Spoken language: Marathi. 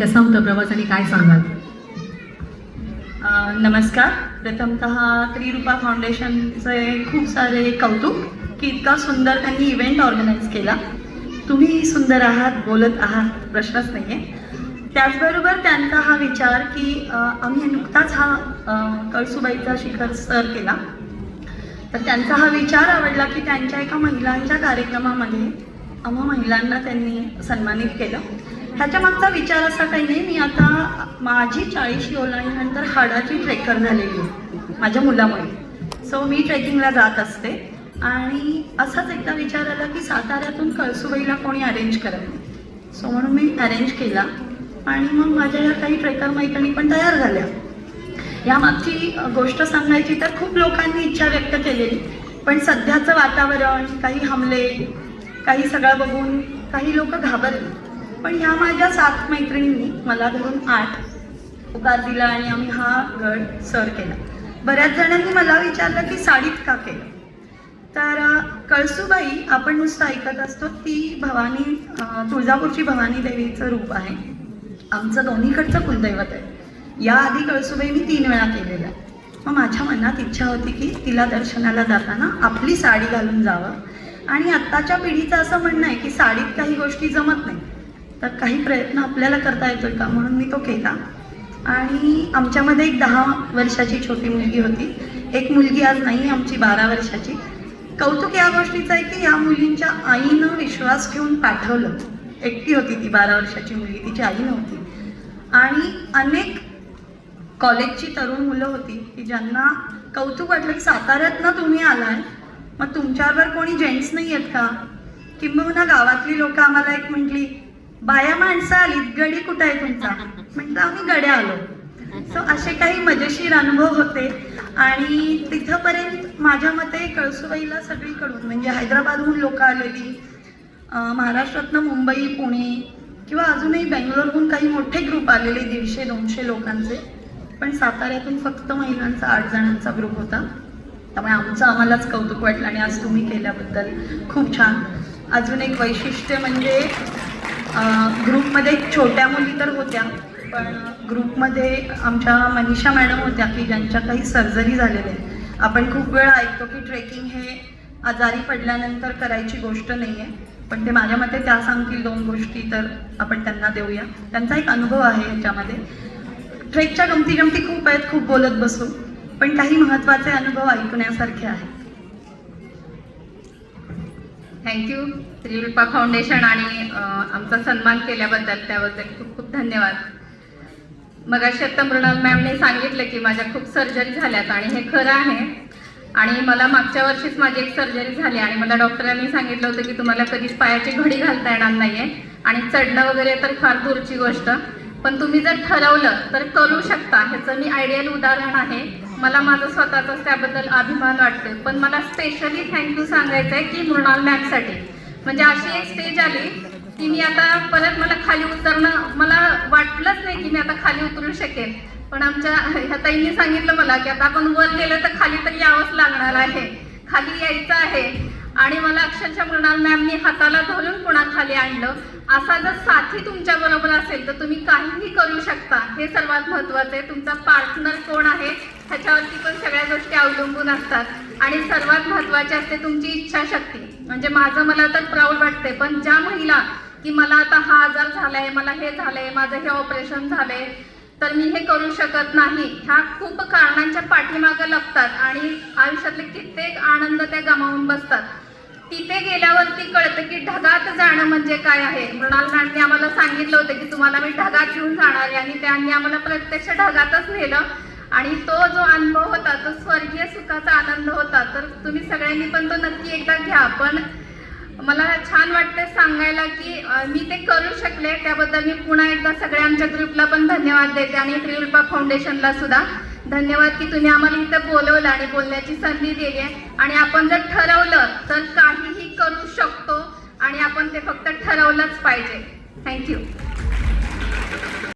कसा होता प्रवास आणि काय सांगाल? नमस्कार. प्रथमतः त्रिरूपा फाउंडेशनचे खूप सारे कौतुक की इतका सुंदर त्यांनी इव्हेंट ऑर्गनाईज केला. तुम्ही सुंदर आहात बोलत आहात प्रश्नच नाही आहे त्याचबरोबर त्यांचा हा विचार की आम्ही नुकताच हा कळसुबाईचा शिखर सर केला. तर त्यांचा हा विचार आवडला की त्यांच्या एका महिलांच्या कार्यक्रमामध्ये आम्हा महिलांना त्यांनी सन्मानित केलं. ह्याच्या मागचा विचार असा काही नाही मी आता माझी चाळीशी ओलांडल्यानंतर हाडाची ट्रेकर झालेली आहे माझ्या मुलामुळे. सो मी ट्रेकिंगला जात असते आणि असाच एकदा विचार आला की साताऱ्यातून कळसुबाईला कोणी अरेंज करत नाही. सो म्हणून मी अरेंज केला आणि मग माझ्या या काही ट्रेकर मैत्रिणी पण तयार झाल्या. यामागची मागची गोष्ट सांगायची तर खूप लोकांनी इच्छा व्यक्त केलेली पण सध्याचं वातावरण काही हमले काही सगळं बघून काही लोक घाबरली. पण ह्या माझ्या सात मैत्रिणींनी मला धरून आठ होकार दिला आणि आम्ही हा गड सर केला. बऱ्याच जणांनी मला विचारलं की साडीत का केलं? तर कळसूबाई आपण नुसतं ऐकत असतो ती भवानी तुळजापूरची भवानी देवीचं रूप आहे. आमचं दोन्हीकडचं कुलदैवत आहे. याआधी कळसूबाई मी तीन वेळा केलेलं. आहे मग माझ्या मनात इच्छा होती की तिला दर्शनाला जाताना आपली साडी घालून जावं. आणि आत्ताच्या पिढीचं असं म्हणणं आहे की साडीत काही गोष्टी जमत नाही तर काही प्रयत्न आपल्याला करता येतोय का? म्हणून मी तो केला. आणि आमच्यामध्ये एक दहा वर्षाची छोटी मुलगी होती. एक मुलगी आज नाही आमची बारा वर्षाची. कौतुक या गोष्टीचं आहे की या मुलींच्या आईनं विश्वास ठेवून पाठवलं. एकटी होती ती बारा वर्षाची मुलगी. तिची आई नव्हती. आणि अनेक कॉलेजची तरुण मुलं होती की ज्यांना कौतुक वाटलं की साताऱ्यातनं तुम्ही आलाय मग तुमच्यावर कोणी जेंट्स नाही आहेत का? किंबहुना गावातली लोक आम्हाला एक म्हटली बाया माणसं आलीत गडी कुठं आहे तुमचा? म्हटलं आम्ही गड्या आलो. सो असे काही मजेशीर अनुभव होते. आणि तिथंपर्यंत माझ्या मते कळसुबाईला सगळीकडून म्हणजे हैदराबादहून लोक आलेली महाराष्ट्रातनं मुंबई पुणे किंवा अजूनही बेंगलोरहून काही मोठे ग्रुप आलेले दीडशे दोनशे लोकांचे. पण साताऱ्यातून फक्त महिलांचा आठ जणांचा ग्रुप होता. त्यामुळे आमचं आम्हालाच कौतुक वाटलं आणि आज तुम्ही केल्याबद्दल खूप छान. अजून एक वैशिष्ट्य म्हणजे ग्रुपमध्ये छोट्या मुली तर होत्या पण ग्रुपमध्ये आमच्या मनीषा मॅडम होत्या की ज्यांच्या काही सर्जरी झालेल्या आहेत. आपण खूप वेळा ऐकतो की ट्रेकिंग हे आजारी पडल्यानंतर करायची गोष्ट नाही आहे पण ते माझ्या मते त्या सांगतील दोन गोष्टी तर आपण त्यांना देऊया. त्यांचा एक अनुभव आहे ह्याच्यामध्ये ट्रेकच्या गमती गमती खूप आहेत खूप बोलत बसू पण काही महत्त्वाचे अनुभव ऐकण्यासारखे आहेत. थँक्यू त्रिरूपा फाउंडेशन आणि आमचा सन्मान केल्याबद्दल त्याबद्दल खूप खूप धन्यवाद. मग आता मृणाल मॅमने सांगितलं की माझ्या खूप सर्जरी झाल्यात आणि हे खरं आहे. आणि मला मागच्या वर्षीच माझी एक सर्जरी झाली आणि मला डॉक्टरांनी सांगितलं होतं की तुम्हाला कधीच पायाची घडी घालता येणार नाहीये आणि चढणं वगैरे तर फार दूरची गोष्ट. पण तुम्ही जर ठरवलं तर करू शकता. ह्याचं मी आयडियल उदाहरण आहे. मला माझं स्वतःचाच त्याबद्दल अभिमान वाटतो पण मला स्पेशली थँक्यू सांगायचं आहे की मृणाल मॅमसाठी म्हणजे अशी एक स्टेज आली की मी आता परत मला खाली उतरणं मला वाटलंच नाही की मी आता खाली उतरू शकेन. पण आमच्या ह्या ताईंनी सांगितलं मला की आता आपण वर गेलं तर खाली तर यावंच लागणार आहे. खाली यायचं आहे. आणि मला अक्षरशः मृणाल मॅमनी हाताला धरून पुन्हा खाली आणलं? असा जर साथी तुमच्या बरोबर असेल तर तुम्ही काहीही करू शकता. हे सर्वात महत्वाचं आहे. तुमचा पार्टनर कोण आहे? ह्याच्यावरती पण सगळ्या गोष्टी अवलंबून असतात. आणि सर्वात महत्वाची असते तुमची इच्छाशक्ती. म्हणजे माझं मला तर प्राऊड वाटते पण ज्या महिला की मला आता हा आजार झालाय मला हे झालंय माझं हे ऑपरेशन झालंय तर मी हे करू शकत नाही. ह्या खूप कारणांच्या पाठीमागे लपतात आणि आयुष्यातले कित्येक आनंद त्या गमावून बसतात. तिथे गेल्यावरती कळतं की ढगात जाणं म्हणजे काय आहे. मृणाल मॅमने आम्हाला सांगितलं होतं की तुम्हाला मी ढगात घेऊन जाणार आहे आणि त्यांनी आम्हाला प्रत्यक्ष ढगातच नेलं. आणि तो जो अनुभव होता तो स्वर्गीय सुखाचा आनंद होता तर तुम्ही सगळ्यांनी पण तो नक्की एकदा घ्या. पण मला छान वाटते सांगायला की मी ते करू शकले. त्याबद्दल मी पुन्हा एकदा सगळ्या आमच्या ग्रुपला पण धन्यवाद देते आणि त्रिरुपा फाउंडेशनला सुद्धा धन्यवाद की तुम्ही आम्हाला इथं बोलवलं आणि बोलण्याची संधी दिली आहे. आणि आपण जर ठरवलं तर काहीही करू शकतो आणि आपण ते फक्त ठरवलंच पाहिजे. थँक्यू